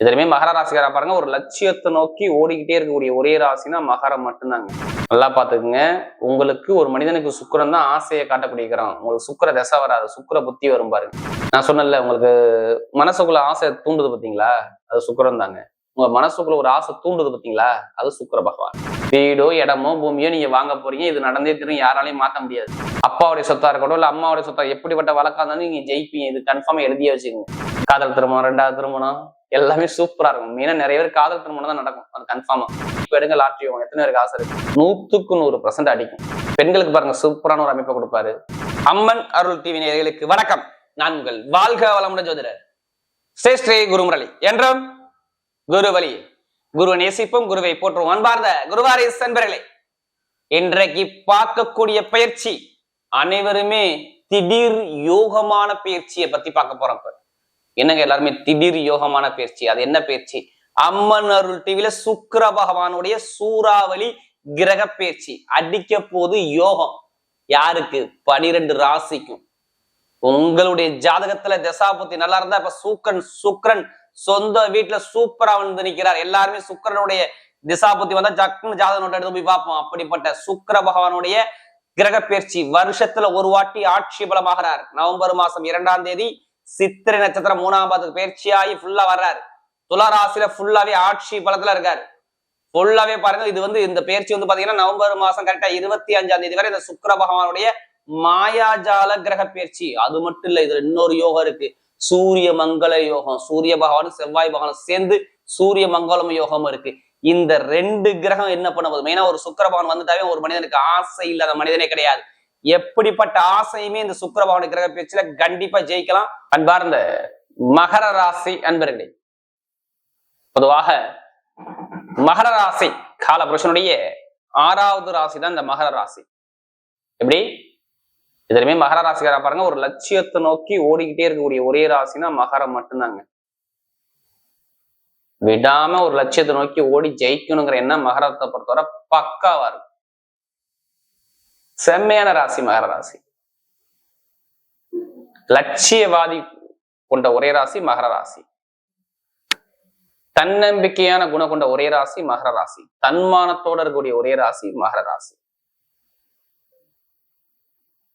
இதுலயுமே மகர ராசிக்காரா பாருங்க ஒரு லட்சியத்தை நோக்கி ஓடிக்கிட்டே இருக்கக்கூடிய ஒரே ராசினா மகரம் மட்டும்தாங்க. நல்லா பாத்துக்குங்க உங்களுக்கு ஒரு மனிதனுக்கு சுக்கரம் தான் ஆசையை காட்டக்கூடிய கிரகம். உங்களுக்கு சுக்கிர தசை வராது சுக்கிர புத்தி வரும் பாருங்க. நான் சொன்னேன்ல உங்களுக்கு மனசுக்குள்ள ஆசை தூண்டுது பாத்தீங்களா அது சுக்கரம் தாங்க. உங்க மனசுக்குள்ள ஒரு ஆசை தூண்டுது பாத்தீங்களா அது சுக்கிர பகவான். வீடோ இடமோ பூமியோ நீங்க வாங்க போறீங்க. இது நடந்தே தெரியும் யாராலையும் மாத்த முடியாது. அப்பாவுடைய சொத்தா இருக்கட்டும் இல்ல அம்மாவுடைய சொத்தா எப்படிப்பட்ட வழக்கா இருந்தாலும் நீங்க ஜெயிப்பீங்க. இது கன்ஃபார்மா எழுதியே வச்சுக்கோங்க காதல் திருமணம் ரெண்டாவது திருமணம் எல்லாமே சூப்பரா இருக்கும். மெயினா நிறைய பேர் காதல் திருமணம் தான் நடக்கும். அது கன்ஃபார்மா இப்ப எடுங்க லாட்ரி எத்தனை பேருக்கு ஆசை இருக்கு? நூத்துக்கு நூறு பர்சன்ட் அடிக்கும். பெண்களுக்கு பாருங்க சூப்பரான ஒரு அமைப்பை கொடுப்பாரு. அம்மன் அருள் டிவி நேர்களுக்கு வணக்கம். நான் உங்கள் வாழ்க வளமுடன் ஜோதிடர். ஸ்ரீ குருமுரளி. என்றும் குரு வழி குரு நேசிப்பும் குருவை போற்றும் அன்பார்ந்த குருவாரி சென்பர்களே இன்றைக்கு பார்க்கக்கூடிய பயிற்சி அனைவருமே திடீர் யோகமான பயிற்சியை பத்தி பார்க்க போறோம் என்னங்க எல்லாருமே? திடீர் யோகமான பயிற்சி அது என்ன பயிற்சி அம்மன் அருள் டிவில சுக்கர பகவானுடைய சூறாவளி கிரக பயிற்சி அடிக்க போது யோகம். யாருக்கு? பனிரெண்டு ராசிக்கும். உங்களுடைய ஜாதகத்துல தசாபுத்தி நல்லா இருந்தா இப்ப சூக்கன் சுக்ரன் சொந்த வீட்டுல சூப்பரா வந்து நிக்கிறார். எல்லாருமே சுக்கிரனுடைய திசாபுத்தி வந்தா ஜக்குன்னு ஜாதக எடுத்து போய் பார்ப்போம். அப்படிப்பட்ட சுக்கர பகவானுடைய கிரக பயிற்சி வருஷத்துல ஒரு வாட்டி ஆட்சி பலமாகிறார். நவம்பர் மாசம் இரண்டாம் தேதி சித்திரை நட்சத்திரம் மூணாம் பாதத்துக்கு பயிற்சியாகி ஃபுல்லா வர்றாரு. துளராசில ஃபுல்லாவே ஆட்சி பலத்துல இருக்காரு. ஃபுல்லாவே பாருங்க இது வந்து இந்த பயிற்சி வந்து பாத்தீங்கன்னா நவம்பர் மாசம் கரெக்டா இருபத்தி அஞ்சாம் தேதி வரை இந்த சுக்கர பகவானுடைய மாயாஜால கிரக பயிற்சி. அது மட்டும் இல்ல இதுல இன்னொரு யோகம் இருக்கு. சூரிய மங்கள யோகம். சூரிய பகவானும் செவ்வாய் பகவானும் சேர்ந்து சூரிய மங்களம் யோகம் இருக்கு. இந்த ரெண்டு கிரகம் என்ன பண்ண போகுது? மெயினா ஒரு சுக்கர பகவான் வந்துட்டாவே ஒரு மனிதனுக்கு ஆசை இல்லாத மனிதனே கிடையாது. எப்படிப்பட்ட ஆசையுமே இந்த சுக்கரபவன கிரக பேச்சுல கண்டிப்பா ஜெயிக்கலாம். அன்பார்ந்த மகர ராசி அன்பர்களே பொதுவாக மகர ராசி காலபுருஷனுடைய ஆறாவது ராசி தான் இந்த மகர ராசி. எப்படி? இதுலயுமே மகர ராசிக்காரா பாருங்க ஒரு லட்சியத்தை நோக்கி ஓடிக்கிட்டே இருக்கக்கூடிய ஒரே ராசினா மகரம் மட்டும்தாங்க. விடாம ஒரு லட்சியத்தை நோக்கி ஓடி ஜெயிக்கணுங்கிற எண்ணம் மகரத்தை பொறுத்தவரை பக்காவா இருக்கும். செம்மையான ராசி மகர ராசி. லட்சியவாதி கொண்ட ஒரே ராசி மகர ராசி. தன்னம்பிக்கையான குணம் கொண்ட ஒரே ராசி மகர ராசி. தன்மானத்தோட இருக்கக்கூடிய ஒரே ராசி மகர ராசி.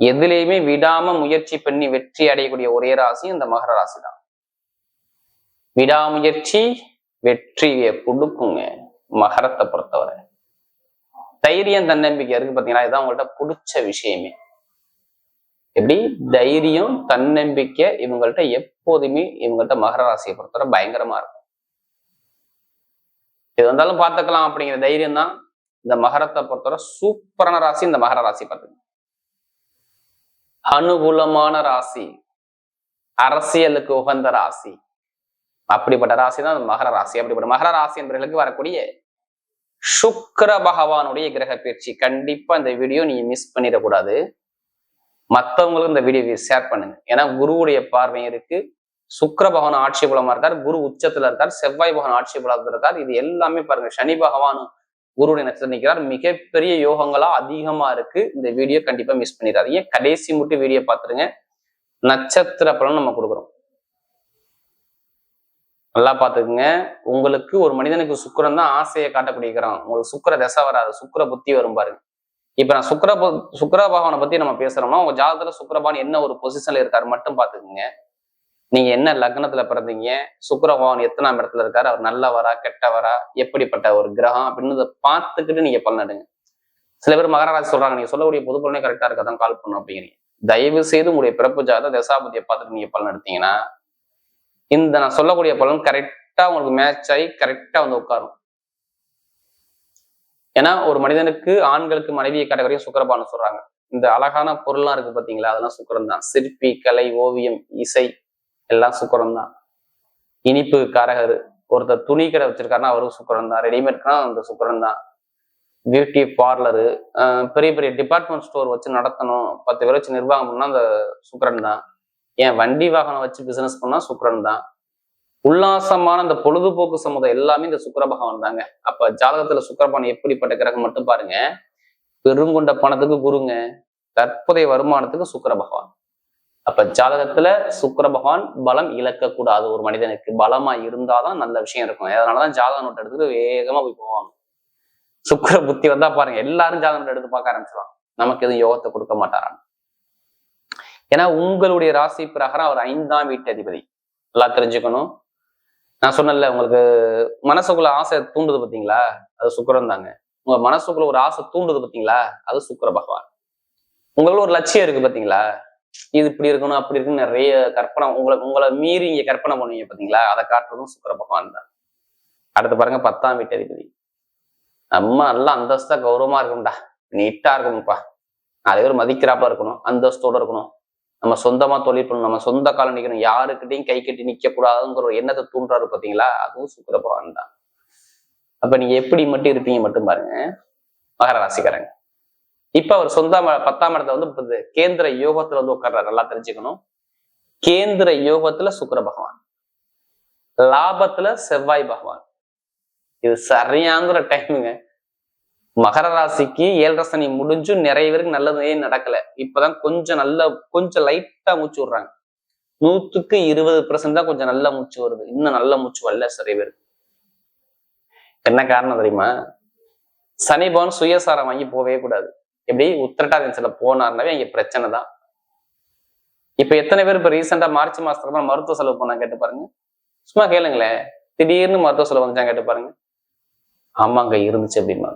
எதுலேயுமே விடாம முயற்சி பண்ணி வெற்றி அடையக்கூடிய ஒரே ராசி இந்த மகர ராசி தான். விடாமுயற்சி வெற்றியை கொடுக்குங்க மகரத்தை பொறுத்தவரை. தைரியம் தன்னம்பிக்கை இருக்கு பாத்தீங்கன்னா இதான் உங்கள்ட்ட பிடிச்ச விஷயமே. எப்படி? தைரியம் தன்னம்பிக்கை இவங்கள்ட்ட எப்போதுமே இவங்கள்ட்ட மகர ராசியை பொறுத்தவரை பயங்கரமா இருக்கும். எது வந்தாலும் பார்த்துக்கலாம் அப்படிங்கிற தைரியம் தான் இந்த மகரத்தை பொறுத்தவரை சூப்பரான ராசி இந்த மகர ராசி பார்த்துங்க அனுகூலமான ராசி அரசியலுக்கு உகந்த ராசி. அப்படிப்பட்ட ராசி தான் மகர ராசி. அப்படிப்பட்ட மகர ராசி என்பவர்களுக்கு வரக்கூடிய சுக்கர பகவானுடைய கிரக பயிற்சி. கண்டிப்பா இந்த வீடியோ நீங்க மிஸ் பண்ணிடக்கூடாது. மற்றவங்களுக்கும் இந்த வீடியோ ஷேர் பண்ணுங்க. ஏன்னா குருவுடைய பார்வை இருக்கு. சுக்கர பகவான் ஆட்சி பலமா இருக்கார். குரு உச்சத்துல இருக்கார். செவ்வாய் பகவான் ஆட்சி பலத்துல இருக்கார். இது எல்லாமே பாருங்க. சனி பகவானும் குருடைய நட்சத்திரம் நிற்கிறார் மிகப்பெரிய யோகங்களா அதிகமா இருக்கு. இந்த வீடியோ கண்டிப்பா மிஸ் பண்ணிடாதீங்க. கடைசி மட்டும் வீடியோ பார்த்துருங்க நட்சத்திர பலன் நம்ம கொடுக்குறோம். நல்லா பார்த்துக்குங்க. உங்களுக்கு ஒரு மனிதனுக்கு சுக்கிரன் தான் ஆசையை காட்டக்கூடிய கிரகம். உங்களுக்கு சுக்கர தசை வராது. சுக்கிர புத்தி வரும் பாருங்க. இப்ப நான் சுக்கர சுக்கர பகவானை பத்தி நம்ம பேசுறோம்னா உங்க ஜாதகத்துல சுக்கரபான் என்ன ஒரு பொசிஷன்ல இருக்காரு மட்டும் பாத்துக்குங்க நீங்க என்ன லக்னத்துல பிறந்தீங்க? சுக்கர பகவான் எத்தனாம் இடத்துல இருக்காரு? அவர் நல்லவரா கெட்டவரா? எப்படிப்பட்ட ஒரு கிரகம்? அப்படின்னு பார்த்துக்கிட்டு நீங்க பலனடுங்க சில பேர் மகாராஜ் சொல்றாங்க நீங்க சொல்லக்கூடிய பொது பலனே கரெக்டா இருக்கதான் கால் பண்ணும் அப்படிங்கிறீங்க. தயவு செய்து உங்களுடைய பிறப்பு ஜாதக தசாபதியை பார்த்துட்டு நீங்க பலன் எடுத்தீங்கன்னா இந்த நான் சொல்லக்கூடிய பலன் கரெக்டா உங்களுக்கு மேட்ச் ஆகி கரெக்டா வந்து உட்காரும். ஏன்னா ஒரு மனிதனுக்கு ஆண்களுக்கு மனைவியை காட்டக்கூடிய சுக்கரபான்னு சொல்றாங்க. இந்த அழகான பொருள்லாம் இருக்கு பாத்தீங்களா? அதெல்லாம் சுக்கரம் தான் சிற்பி கலை ஓவியம் இசை எல்லாம் சுக்கரம் தான் இனிப்பு காரகர் ஒருத்தர் துணி கடை வச்சிருக்காருன்னா அவரும் சுக்கரம் தான் ரெடிமேட்னா அந்த சுக்கரம் தான் பியூட்டி பார்லரு பெரிய பெரிய டிபார்ட்மெண்ட் ஸ்டோர் வச்சு நடத்தணும். பத்து பேர் வச்சு நிர்வாகம் பண்ணால் அந்த சுக்கரன் தான் ஏன் வண்டி வாகனம் வச்சு பிசினஸ் பண்ணா சுக்கரன் தான்? உல்லாசமான இந்த பொழுதுபோக்கு சமுதாயம் எல்லாமே இந்த சுக்கர பகவான் தாங்க. அப்ப ஜாதகத்துல சுக்கிரபகவான் எப்படிப்பட்ட கிரகம் மட்டும் பாருங்க. பெருங்கொண்ட பணத்துக்கு குருங்க. தற்போதைய வருமானத்துக்கு சுக்கர பகவான். அப்ப ஜாதகத்துல சுக்கர பகவான் பலம் இழக்கக்கூடாது. ஒரு மனிதனுக்கு பலமா இருந்தாதான் நல்ல விஷயம் இருக்கும். அதனாலதான் ஜாதக நோட் எடுத்துட்டு வேகமா போய் போவாங்க. சுக்கர புத்தி வந்தா பாருங்க எல்லாரும் ஜாதக நோட் எடுத்து பார்க்க ஆரம்பிச்சிருவாங்க. நமக்கு எதுவும் யோகத்தை கொடுக்க மாட்டாராம். ஏன்னா உங்களுடைய ராசி பிரகாரம் அவர் ஐந்தாம் வீட்டு அதிபதி. நல்லா தெரிஞ்சுக்கணும். நான் சொன்னேன்ல உங்களுக்கு மனசுக்குள்ள ஆசை தூண்டுது பார்த்தீங்களா அது சுக்கிரன் தாங்க. உங்க மனசுக்குள்ள ஒரு ஆசை தூண்டுது பார்த்தீங்களா அது சுக்கிர பகவான். உங்களுக்கு ஒரு லட்சியம் இருக்கு பார்த்தீங்களா இது இப்படி இருக்கணும் அப்படி இருக்குன்னு நிறைய கற்பனை உங்களை உங்களை மீறி இங்க கற்பனை பண்ணுவீங்க பார்த்தீங்களா அதை காட்டுறதும் சுக்கிர பகவான் தான். அடுத்து பாருங்க பத்தாம் வீட்டு அதிபதி. நம்ம நல்லா அந்தஸ்தா கௌரவமா இருக்கணும்டா. நீட்டா இருக்கணும்ப்பா. நிறைய பேர் மதிக்கிறாப்பா இருக்கணும் அந்தஸ்தோட இருக்கணும். நம்ம சொந்தமா தொழில் பண்ணணும் நம்ம சொந்த காலம் நிக்கணும் யாருக்கிட்டையும் கை கட்டி நிக்க கூடாதுங்கிற ஒரு எண்ணத்தை தூண்டுறாரு பாத்தீங்களா? அதுவும் சுக்கிர பகவான் தான். அப்ப நீங்க எப்படி மட்டும் இருப்பீங்க மட்டும் பாருங்க. மகர ராசிக்காரங்க. இப்ப அவர் சொந்த பத்தாம் இடத்துல வந்து கேந்திர யோகத்துல வந்து உட்கார்றாரு. நல்லா தெரிஞ்சுக்கணும். கேந்திர யோகத்துல சுக்கிர பகவான். லாபத்துல செவ்வாய் பகவான். இது சரியாங்கிற டைமுங்க மகர ராசிக்கு ஏழரை சனி முடிஞ்சும் நிறைய பேருக்கு நல்லதே நடக்கல. இப்பதான் கொஞ்சம் நல்ல கொஞ்சம் லைட்டா மூச்சு விடுறாங்க. நூத்துக்கு இருபது பர்சன்ட் தான் கொஞ்சம் நல்ல மூச்சு வருது. இன்னும் நல்ல மூச்சு வரல நிறைய பேருக்கு. என்ன காரணம் தெரியுமா? சனி பவன் சுயசாரம் வாங்கி போகவே கூடாது. எப்படி? உத்திரட்டாதிசில போனார்னாவே அங்க பிரச்சனை தான். இப்ப எத்தனை பேர் இப்ப ரீசெண்டா மார்ச் மாசத்துக்கு அப்புறம் மருத்துவ செலவு போனா கேட்டு பாருங்க. சும்மா கேளுங்களேன். திடீர்னு மருத்துவ செலவு வந்துச்சான் கேட்டு பாருங்க. ஆமாங்க இருந்துச்சு அப்படிமா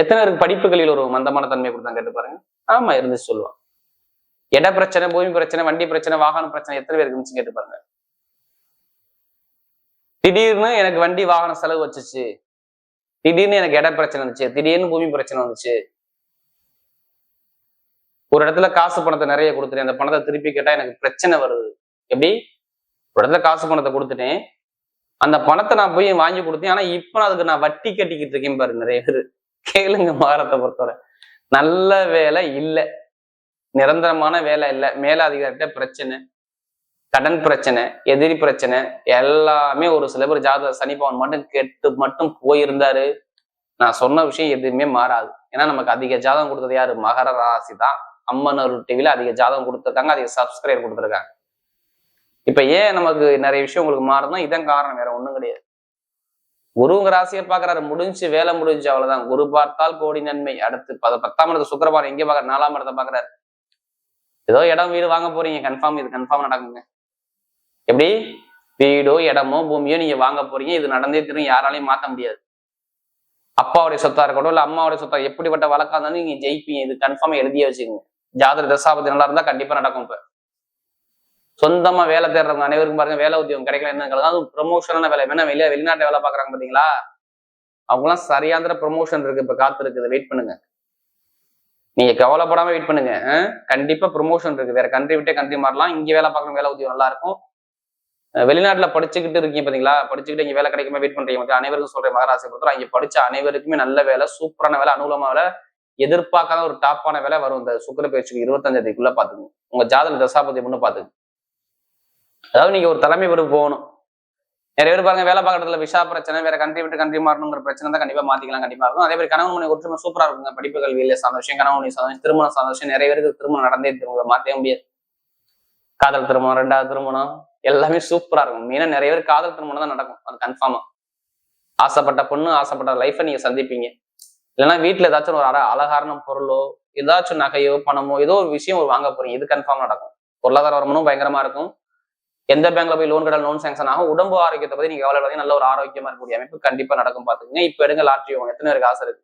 எத்தனை படிப்புகளில் ஒரு மந்தமான தன்மை கொடுத்தாங்க கேட்டு பாருங்க. ஆமா இருந்து சொல்லுவான். இட பிரச்சனை பூமி பிரச்சனை வண்டி பிரச்சனை வாகன பிரச்சனை எத்தனை பேருக்கு இருந்துச்சு கேட்டு பாருங்க. திடீர்னு எனக்கு வண்டி வாகன செலவு வச்சுச்சு. திடீர்னு எனக்கு இட பிரச்சனை வந்துச்சு. திடீர்னு பூமி பிரச்சனை வந்துச்சு. ஒரு இடத்துல காசு பணத்தை நிறைய கொடுத்துட்டேன். அந்த பணத்தை திருப்பி கேட்டா எனக்கு பிரச்சனை வருது. எப்படி? ஒரு இடத்துல காசு பணத்தை கொடுத்துட்டேன். அந்த பணத்தை நான் போய் வாங்கி கொடுத்தேன். ஆனா இப்ப அதுக்கு நான் வட்டி கட்டிக்கிட்டு இருக்கேன் பாரு நிறைய பேர். கேளுங்க மகாரத்தை பொறுத்தவரை. நல்ல வேலை இல்லை. நிரந்தரமான வேலை இல்லை. மேலதிகாரிட்ட பிரச்சனை கடன் பிரச்சனை எதிரி பிரச்சனை எல்லாமே ஒரு சில பேர் ஜாதக சனிபவன் மட்டும் கெட்டு மட்டும் போயிருந்தாரு. நான் சொன்ன விஷயம் எதுவுமே மாறாது. ஏன்னா நமக்கு அதிக ஜாதகம் கொடுத்தது யாரு? மகர ராசி தான் அம்மன் டிவில அதிக ஜாதகம் கொடுத்துருக்காங்க. அதிக சப்ஸ்கிரைப் கொடுத்துருக்காங்க. இப்ப ஏன் நமக்கு நிறைய விஷயம் உங்களுக்கு மாறுதுன்னா இதான் காரணம் வேற ஒண்ணும் கிடையாது. குருங்க ராசியை பாக்குறாரு முடிஞ்சு வேலை முடிஞ்சு அவ்வளவுதான். குரு பார்த்தால் கோடி நன்மை. அடுத்து பத பத்தாம் இடத்து சுக்கரபாரம் எங்கே பாக்குற நாலாம் இடத்தை பாக்குறாரு ஏதோ இடம் வீடு வாங்க போறீங்க. கன்ஃபார்ம் இது கன்ஃபார்ம் நடக்குங்க. எப்படி? வீடோ இடமோ பூமியோ நீங்க வாங்க போறீங்க. இது நடந்தே திரும்ப யாராலையும் மாத்த முடியாது. அப்பாவுடைய சொத்தா இருக்கட்டும் இல்ல அம்மாவுடைய சொத்தா எப்படிப்பட்ட வழக்கா இருந்தாலும் நீங்க ஜெயிப்பீங்க. இது கன்ஃபார்ம் எழுதியே வச்சுக்கோங்க. ஜாதக தசாபதி நல்லா இருந்தா கண்டிப்பா நடக்கும் இப்ப. சொந்தமா வேலை தேடுறவங்க அனைவருக்கும் பாருங்க வேலை உத்தியோகம் கிடைக்கல என்ன அதுவும் ப்ரொமோஷனான வேலை. வேணா வெளியே வெளிநாட்டு வேலை பாக்குறாங்க பாத்தீங்களா? அவங்களாம் சரியாந்திர ப்ரொமோஷன் இருக்கு இப்ப காத்து இருக்குது வெயிட் பண்ணுங்க. நீங்க கவலைப்படாம வெயிட் பண்ணுங்க. கண்டிப்பா ப்ரொமோஷன் இருக்கு. வேற கண்ட்ரி விட்டே கண்ட்ரி மாறலாம். இங்க வேலை பார்க்கணும் வேலை உத்தியோகம் நல்லா இருக்கும். வெளிநாட்டுல படிச்சுக்கிட்டு இருக்கீங்க பாத்தீங்களா? படிச்சுக்கிட்டு இங்க வேலை கிடைக்குமா? வெயிட் பண்றீங்க. மக்கள் அனைவருக்கும் சொல்றேன் மகராசி பொறுத்தவரை இங்க படிச்ச அனைவருக்குமே நல்ல வேலை சூப்பரான வேலை அனுகூலமா வேலை. எதிர்பார்க்காத ஒரு டாப்பான வேலை வரும். இந்த சுக்கர பயிற்சிக்கு இருபத்தஞ்சாந்தேதிக்குள்ள பாத்துக்கோங்க. உங்க ஜாதக தசாபதி முன்னு பாத்துக்கோங்க. அதாவது நீங்க ஒரு தலைமை பொறுப்பு போகணும். நிறைய பேர் பாருங்க வேலை பார்க்கறதுல விஷா பிரச்சனை வேற கண்ட்ரி விட்டு கண்ட்ரி மாறணுங்கிற பிரச்சனை தான் கண்டிப்பா மாத்திக்கலாம் கண்டிப்பா இருக்கும். அதே மாதிரி கணவன் மனை ஒற்றுமை சூப்பரா இருக்குங்க. படிப்பு கல்வியில சார்ந்த விஷயம் கணவன் மனை சார்ந்த திருமணம் சந்தோஷம் நிறைய பேருக்கு திருமணம் நடந்தே திரும்ப மாத்தவே முடியாது. காதல் திருமணம் ரெண்டாவது திருமணம் எல்லாமே சூப்பரா இருக்கும். மெயினா நிறைய பேர் காதல் திருமணம் தான் நடக்கும். அது கன்ஃபார்மா ஆசைப்பட்ட பொண்ணு ஆசைப்பட்ட லைஃபை நீங்க சந்திப்பீங்க. இல்லைன்னா வீட்டுல ஏதாச்சும் ஒரு அழ அலங்காரணம் பொருளோ ஏதாச்சும் நகையோ பணமோ ஏதோ ஒரு விஷயம் ஒரு வாங்க போறீங்க. இது கன்ஃபார்ம் நடக்கும். பொருளாதார வருமானம் பயங்கரமா இருக்கும். எந்த பேங்க்ல போய் லோன் கடல் லோன் சேங்ஷன் ஆகும். உடம்பு ஆரோக்கியத்தை பத்தி நீங்க கவலை நல்ல ஒரு ஆரோக்கியமா இருக்கக்கூடிய அமைப்பு கண்டிப்பா நடக்கும் பாத்துக்கங்க இப்ப எடுங்க லாட்ரி யோகம் எத்தனை பேருக்கு ஆசை இருக்கு?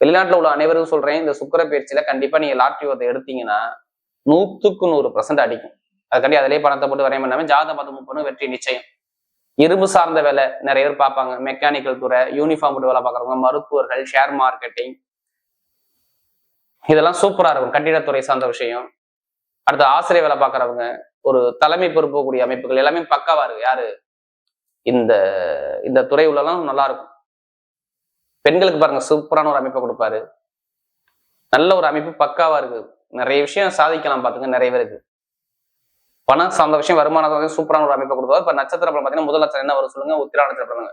வெளிநாட்டுல உள்ள அனைவரும் சொல்றேன். இந்த சுக்கர பயிற்சியில கண்டிப்பா நீங்க லாட்ரி யோகத்தை எடுத்தீங்கன்னா நூத்துக்கு நூறு பர்சன்ட் அடிக்கும். அதுக்காண்டி அதிலே பணத்தை போட்டு வரையும் பண்ணாம ஜாத பதம் முப்பது வெற்றி நிச்சயம். இரும்பு சார்ந்த வேலை நிறைய பேர் பார்ப்பாங்க. மெக்கானிக்கல் துறை யூனிஃபார்ம் போட்டு வேலை பார்க்குறவங்க மருத்துவர்கள் ஷேர் மார்க்கெட்டிங் இதெல்லாம் சூப்பரா இருக்கும். கட்டிடத்துறை சார்ந்த விஷயம். அடுத்து ஆசிரியர் வேலை பார்க்குறவங்க. ஒரு தலைமை பொறுப்பக்கூடிய அமைப்புகள் எல்லாமே பக்காவா இருக்கு. யாரு? இந்த இந்த துறை உள்ளலாம் நல்லா இருக்கும் பெண்களுக்கு பாருங்க சூப்பரான ஒரு அமைப்பை கொடுப்பாரு. நல்ல ஒரு அமைப்பு பக்காவா இருக்கு. நிறைய விஷயம் சாதிக்கலாம் பாத்துங்க நிறைய பேருக்கு. பணம் சார்ந்த விஷயம் வருமானம் சூப்பரான ஒரு அமைப்பை கொடுப்பாரு. இப்ப நட்சத்திர படம் பாத்தீங்கன்னா முதல் நட்சத்திரம் என்ன வரும் சொல்லுங்க? உத்திரா நட்சத்திரம்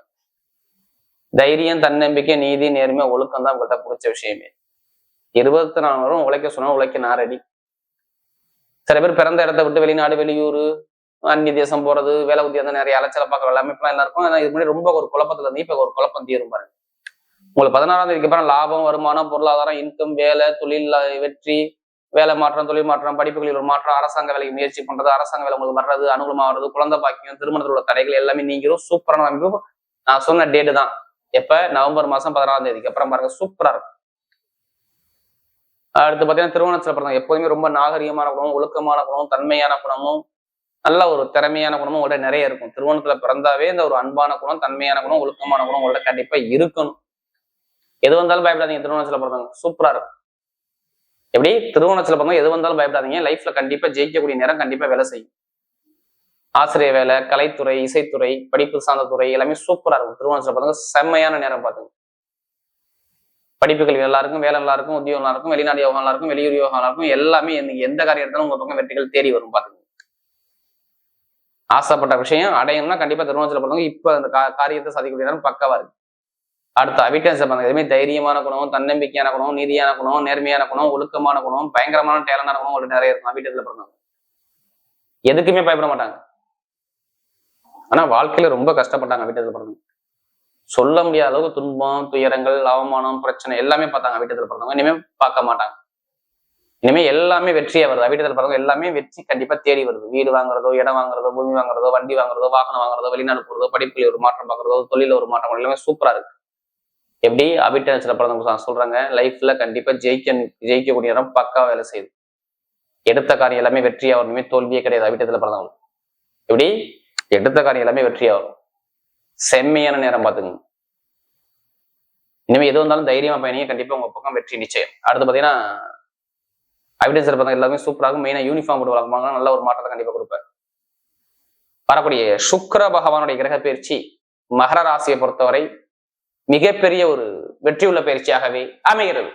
தைரியம் தன்னம்பிக்கை நீதி நேர்மை ஒழுக்கம் தான் உங்கள்கிட்ட பிடிச்ச விஷயமே. இருபத்தி நாலு வரும் உழைக்க சொன்னா உழைக்க நான் ரெடி சில பேர் பிறந்த இடத்த விட்டு வெளிநாடு வெளியூர் அந்நிய தேசம் போறது வேலை உத்தியோகம் நிறைய அலைச்சல பார்க்குற எல்லாமே இப்பெல்லாம் எல்லாம் இருக்கும். இது முன்னாடி ரொம்ப ஒரு குழப்பத்துல இருந்து இப்ப ஒரு குழப்பம் தீரும் பாருங்க. உங்களுக்கு பதினாறாம் தேதிக்கு அப்புறம் லாபம் வருமானம் பொருளாதாரம் இன்கம் வேலை தொழில் வெற்றி வேலை மாற்றம் தொழில் மாற்றம் படிப்புகளில் ஒரு மாற்றம் அரசாங்க வேலைக்கு முயற்சி பண்றது அரசாங்க வேலை உங்களுக்கு வர்றது அனுகூலமாகிறது குழந்தை பாக்கியம் திருமணத்தில் உள்ள தடைகள் எல்லாமே நீங்கிரும். சூப்பரான அமைப்பு. நான் சொன்ன டேட்டு தான். எப்ப? நவம்பர் மாசம் பதினாறாம் தேதிக்கு அப்புறம் பாருங்க. சூப்பரா இருக்கும். அடுத்து பாத்தீங்கன்னா திருமணத்துல பிறந்தவங்க எப்போதுமே ரொம்ப நாகரிகமான குணமும் ஒழுக்கமான குணமும் தன்மையான குணமும் நல்ல ஒரு திறமையான குணமும் உங்கள்ட்ட நிறைய இருக்கும். திருவோணத்துல பிறந்தாவே இந்த ஒரு அன்பான குணம் தன்மையான குணம் ஒழுக்கமான குணம் உங்கள்ட்ட கண்டிப்பா இருக்கணும். எது வந்தாலும் பயப்படாதீங்க. திருவோணத்துல பிறந்தவங்க சூப்பரா இருக்கும். எப்படி? திருவோணத்துல பிறந்தவங்க எது வந்தாலும் பயப்படாதீங்க. லைஃப்ல கண்டிப்பா ஜெயிக்கக்கூடிய நேரம் கண்டிப்பா வேலை செய்யும். ஆசிரியர் வேலை கலைத்துறை இசைத்துறை படிப்பு சார்ந்த துறை எல்லாமே சூப்பரா இருக்கும். திருவோணத்துல பிறந்தவங்க செம்மையான நேரம் பார்த்துங்க படிப்புகள் நல்லா இருக்கும் வேலை நல்லா இருக்கும் உத்தியோகம் நல்லா இருக்கும் வெளிநாடு யோகம் நல்லா இருக்கும் வெளியூர் யோகம் நல்லா இருக்கும் எல்லாமே எந்த காரியம் எடுத்தாலும் உங்க பக்கம் வெற்றிகள் தேடி வரும் பாத்துக்கோங்க ஆசைப்பட்ட விஷயம் அடையணும்னா கண்டிப்பா திருமணத்துல பண்ணுவாங்க இப்ப அந்த காரியத்தை சாதிக்கக்கூடிய நேரம் பக்கவா இருக்கு. அடுத்த அவிட்டன்ஸ் பண்ணுங்க எதுவுமே தைரியமான குணம் தன்னம்பிக்கையான குணம் நீதியான குணம் நேர்மையான குணம் ஒழுக்கமான குணம் பயங்கரமான டேலண்டான குணம் உங்களுக்கு நிறைய இருக்கும். அவிட்டன்ஸ்ல பிறந்தவங்க. எதுக்குமே பயப்பட மாட்டாங்க. ஆனா வாழ்க்கையில ரொம்ப கஷ்டப்பட்டாங்க அவிட்டன்ஸ்ல பிறந்தவங்க. சொல்ல முடியாத அளவுக்கு துன்பம் துயரங்கள் அவமானம் பிரச்சனை எல்லாமே பார்த்தாங்க வீட்டத்தில் பிறந்தவங்க. இனிமே பார்க்க மாட்டாங்க. இனிமே எல்லாமே வெற்றியா வருது. வீட்டத்தில் பிறந்தவங்க எல்லாமே வெற்றி கண்டிப்பா தேடி வருது. வீடு வாங்குறதோ இடம் வாங்குறதோ பூமி வாங்குறதோ வண்டி வாங்குறதோ வாகனம் வாங்குறதோ வெளிநாடு போறதோ படிப்புல ஒரு மாற்றம் பார்க்கறதோ தொழில ஒரு மாற்றம் எல்லாமே சூப்பரா இருக்கு. எப்படி? அபிட்டன்ஸ்ல பிறந்தவங்க சொல்றாங்க லைஃப்ல கண்டிப்பா ஜெயிக்க ஜெயிக்கக்கூடிய இடம் பக்கா வேலை செய்யுது. எடுத்த காரியம் எல்லாமே வெற்றியா வரணுமே தோல்வியே கிடையாது வீட்டத்தில் பிறந்தவங்க எப்படி? எடுத்த காரியம் எல்லாமே வெற்றியா வரும். செம்மையான நேரம் பார்த்துக்கங்க. இனிமே எது வந்தாலும் தைரியமா பயணிங்க. கண்டிப்பா உங்க பக்கம் வெற்றி நிச்சயம். அடுத்து பாத்தீங்கன்னா அவிடன்ஸ் பார்த்தா எல்லாமே சூப்பராகும் மெயினா யூனிஃபார்ம் போட்டு வளர்ப்பாங்க நல்ல ஒரு மாற்றத்தை கண்டிப்பா கொடுப்பாரு. வரக்கூடிய சுக்கர பகவானுடைய கிரக பயிற்சி மகர ராசியை பொறுத்தவரை மிகப்பெரிய ஒரு வெற்றியுள்ள பயிற்சியாகவே அமைகிறது.